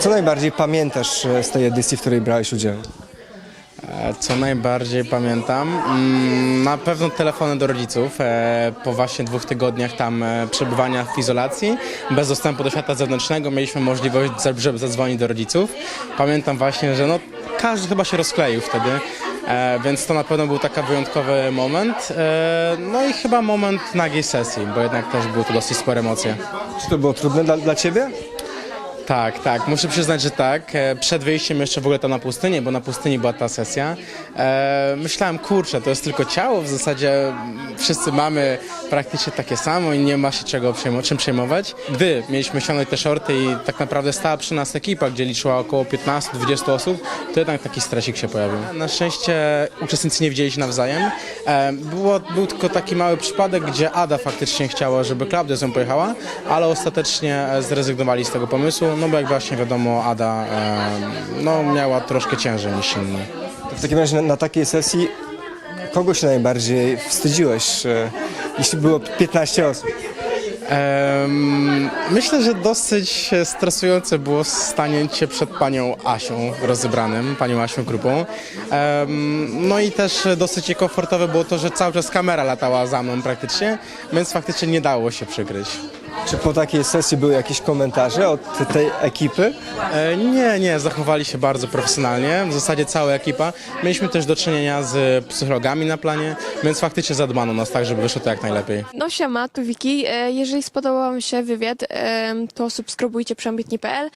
Co najbardziej pamiętasz e, z tej edycji, w której brałeś udział? E, Co najbardziej pamiętam? Mm, Na pewno telefony do rodziców. E, Po właśnie dwóch tygodniach tam przebywania w izolacji, bez dostępu do świata zewnętrznego, mieliśmy możliwość, żeby zadzwonić do rodziców. Pamiętam właśnie, że no, każdy chyba się rozkleił wtedy, więc to na pewno był taki wyjątkowy moment. No i chyba moment nagiej sesji, bo jednak też były to dosyć spore emocje. Czy to było trudne dla, dla ciebie? Tak, tak, muszę przyznać, że tak. E, Przed wyjściem jeszcze w ogóle tam na pustynię, bo na pustyni była ta sesja. E, myślałem, kurczę, to jest tylko ciało, w zasadzie wszyscy mamy praktycznie takie samo i nie ma się czego przejmo- czym przejmować. Gdy mieliśmy ściągnąć te shorty i tak naprawdę stała przy nas ekipa, gdzie liczyła około 15-20 osób, to jednak taki stresik się pojawił. Na szczęście uczestnicy nie widzieli się nawzajem. E, było, był tylko taki mały przypadek, gdzie Ada faktycznie chciała, żeby Klaudia z nią pojechała, ale ostatecznie e, zrezygnowali z tego pomysłu, no bo jak właśnie wiadomo, Ada e, no, miała troszkę ciężej niż inni. To w takim razie na, na takiej sesji kogo się najbardziej wstydziłeś, e, jeśli było 15 osób? Em, myślę, że dosyć stresujące było stanięcie przed panią Asią rozebranym, panią Asią Grupą. Em, no i też dosyć niekomfortowe było to, że cały czas kamera latała za mną praktycznie, więc faktycznie nie dało się przykryć. Czy po takiej sesji były jakieś komentarze od tej ekipy? E, Nie, nie, zachowali się bardzo profesjonalnie, w zasadzie cała ekipa. Mieliśmy też do czynienia z psychologami na planie, więc faktycznie zadbano nas tak, żeby wyszło to jak najlepiej. No siema, tu Wiki. E, Jeżeli spodobał Wam się wywiad, em, to subskrybujcie przemytni.pl.